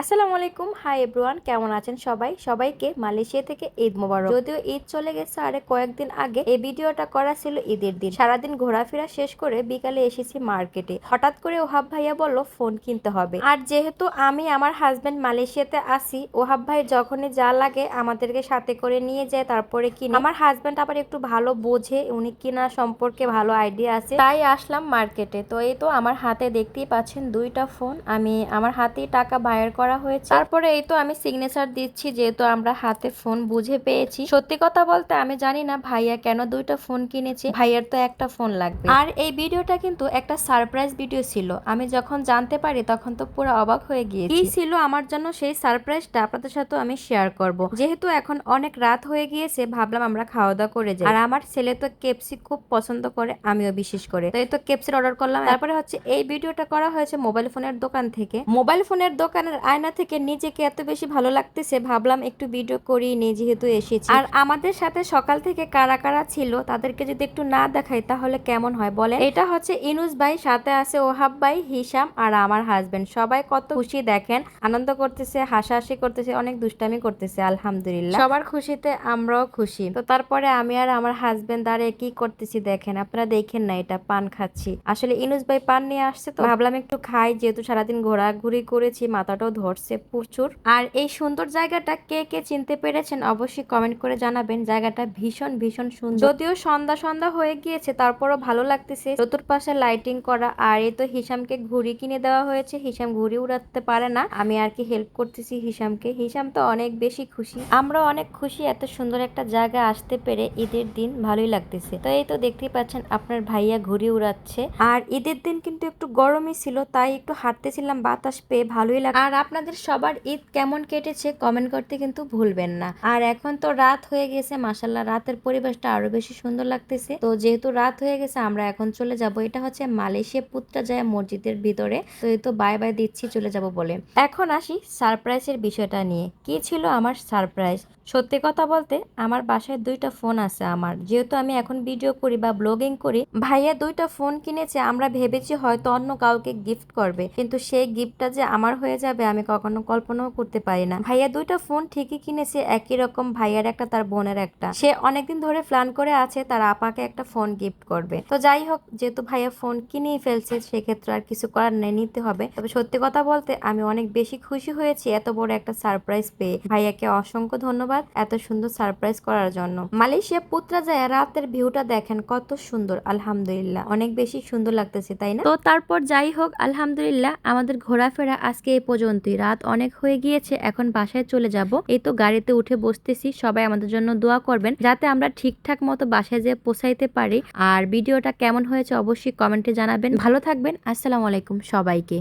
আসসালামু আলাইকুম। Hi everyone, কেমন আছেন সবাই? সবাইকে মালয়েশিয়া থেকে ঈদ মোবারক। যদিও ঈদ চলে গেছে আরে কয়েকদিন আগে, এই ভিডিওটা করা ছিল ঈদের দিন। সারাদিন ঘোরাফেরা শেষ করে বিকালে এসেছি মার্কেটে। হঠাৎ করে ওহাব ভাইয়া বলল, ফোন কিনতে হবে। আর যেহেতু আমি আমার হাজবেন্ড মালয়েশিয়াতে আসি ওহাব ভাই যখনই যা লাগে আমাদেরকে সাথে করে নিয়ে যায়, তারপরে কিনে। আমার হাজবেন্ড আবার একটু ভালো বোঝে, উনি কিনা সম্পর্কে ভালো আইডিয়া আছে। তাই আসলাম মার্কেটে। তো এই তো আমার হাতে দেখতেই পাচ্ছেন দুইটা ফোন আমি আমার হাতেই টাকা বায়ার করা হয়েছে। তারপরে এই তো আমি সিগনেচার দিচ্ছি, যেহেতু আমরা হাতে ফোন বুঝে পেয়েছি। সত্যি কথা বলতে আমি জানি না ভাইয়া কেন দুইটা ফোন কিনেছে, ভাইয়ার তো একটা ফোন লাগবে। আর এই ভিডিওটা কিন্তু একটা সারপ্রাইজ ভিডিও ছিল। আমি যখন জানতে পারি তখন তো পুরো অবাক হয়ে গিয়েছি। কি ছিল আমার জন্য সেই সারপ্রাইজটা আপনাদের সাথে আমি শেয়ার করব। যেহেতু এখন অনেক রাত হয়ে গিয়েছে, ভাবলাম আমরা খাওয়া দাওয়া করে যাই। আর আমার ছেলে তো কেপসি খুব পছন্দ করে, আমিও বিশেষ করে। তো এই তো কেপসির অর্ডার করলাম। তারপরে হচ্ছে এই ভিডিওটা করা হয়েছে মোবাইল ফোনের দোকান থেকে। মোবাইল ফোনের দোকানের আয়না থেকে নিজেকে এত বেশি ভালো লাগতেছে ভাবলাম একটু ভিডিও করি নি যেহেতু এসেছি। আর আমাদের সাথে সকাল থেকে কারা কারা ছিল তাদেরকে যদি একটু না দেখাই তাহলে কেমন হয় বলেন? এটা হচ্ছে ইনুস ভাই সাথে আছে ওহাব ভাই হিসাম আর আমার হাজবেন্ড সবাই কত খুশি দেখেন আনন্দ করতেছে হাসাহাসি করতেছে অনেক দুষ্টামি করতেছে আলহামদুলিল্লাহ। সবার খুশিতে আমরাও খুশি। তো তারপরে আমি আর আমার হাজবেন্ড দাঁড়িয়ে কি করতেছি দেখেন আপনারা দেখেন না এটা পান খাচ্ছি। আসলে ইনুস ভাই পান নিয়ে আসছে তো ভাবলাম একটু খাই যেহেতু সারাদিন ঘোরাঘুরি করেছি মাথাটাও ধরছে প্রচুর। আর এই সুন্দর জায়গাটা কে কে চিনতে পেরেছেন অবশ্যই কমেন্ট করে জানাবেন। জায়গাটা ভীষণ ভীষণ সুন্দর। যদিও সন্ধ্যা সন্ধ্যা হয়ে গিয়েছে, তারপরও ভালো লাগতেছে। চতুর্পাশে লাইটিং করা, আর এই তো হিসামকে ঘুড়ি কিনে দেওয়া হয়েছে। হিসাম ঘুড়ি উড়াতে পারে না। আমি আর কি হেল্প করতেছি হিসামকে। হিসাম তো অনেক বেশি খুশি। আমরা অনেক খুশি এত সুন্দর একটা জায়গা আসতে পেরে ঈদের দিন ভালোই লাগতেছে। তো এই তো দেখতেই পাচ্ছেন আপনার ভাইয়া ঘুড়ি উড়াচ্ছে। আর ঈদের দিন কিন্তু একটু গরমই ছিল, তাই একটু হাঁটতেছিলাম, বাতাস পেয়ে ভালোই লাগে আর আপনাদের সবার ঈদ কেমন কেটেছে কমেন্ট করতে কিন্তু ভুলবেন না। আর এখন তো রাত হয়ে গেছে মাসাল্লাহ রাতের পরিবেশটা আরও বেশি সুন্দর লাগতেছে। তো যেহেতু রাত হয়ে গেছে, আমরা এখন চলে যাব। এটা হচ্ছে মালয়েশিয়া পুত্রা যায় মসজিদের ভিতরে। তো এই তো বাই বাই দিচ্ছি, চলে যাব বলে। এখন আসি সারপ্রাইজের বিষয়টা নিয়ে। কি ছিল আমার সারপ্রাইজ সত্যি কথা বলতে, আমার বাসায় দুইটা ফোন আছে আমার। যেহেতু আমি এখন ভিডিও করি বা ব্লগিং করি, ভাইয়া দুইটা ফোন কিনেছে, আমরা ভেবেছি হয়তো অন্য কাউকে গিফট করবে। কিন্তু সেই গিফটটা যে আমার হয়ে যাবে আমি কখনো কল্পনাও করতে পারি না। ভাইয়া দুইটা ফোন ঠিকই কিনেছে, একই রকম ভাইয়ার একটা, তার বোনের একটা। সে অনেকদিন ধরে প্ল্যান করে আছে তার আপাকে একটা ফোন গিফট করবে। তো যাই হোক, যেহেতু ভাইয়া ফোন কিনেই ফেলছে, সেক্ষেত্রে আর কিছু করার নেই, নিতে হবে। তবে সত্যি কথা বলতে আমি অনেক বেশি খুশি হয়েছি এত বড় একটা সারপ্রাইজ পেয়ে। ভাইয়াকে অসংখ্য ধন্যবাদ এত সুন্দর সারপ্রাইজ করার জন্য। মালয়েশিয়া পুত্রা যায়, রাতের ভিউটা দেখেন কত সুন্দর, আলহামদুলিল্লাহ। অনেক বেশি সুন্দর লাগতেছে, তাই না? তো তারপর যাই হোক, আলহামদুলিল্লাহ আমাদের ঘোরাফেরা আজকে এই পর্যন্তই রাত অনেক হয়ে গিয়েছে, এখন বাসায় চলে যাব। এই তো গাড়িতে উঠে বসতেছি, সবাই আমাদের জন্য দোয়া করবেন যাতে আমরা ঠিকঠাক মতো বাসায় যেয়ে পৌঁছাইতে পারি। আর ভিডিওটা কেমন হয়েছে অবশ্যই কমেন্টে জানাবেন। ভালো থাকবেন, আসসালামু আলাইকুম সবাইকে।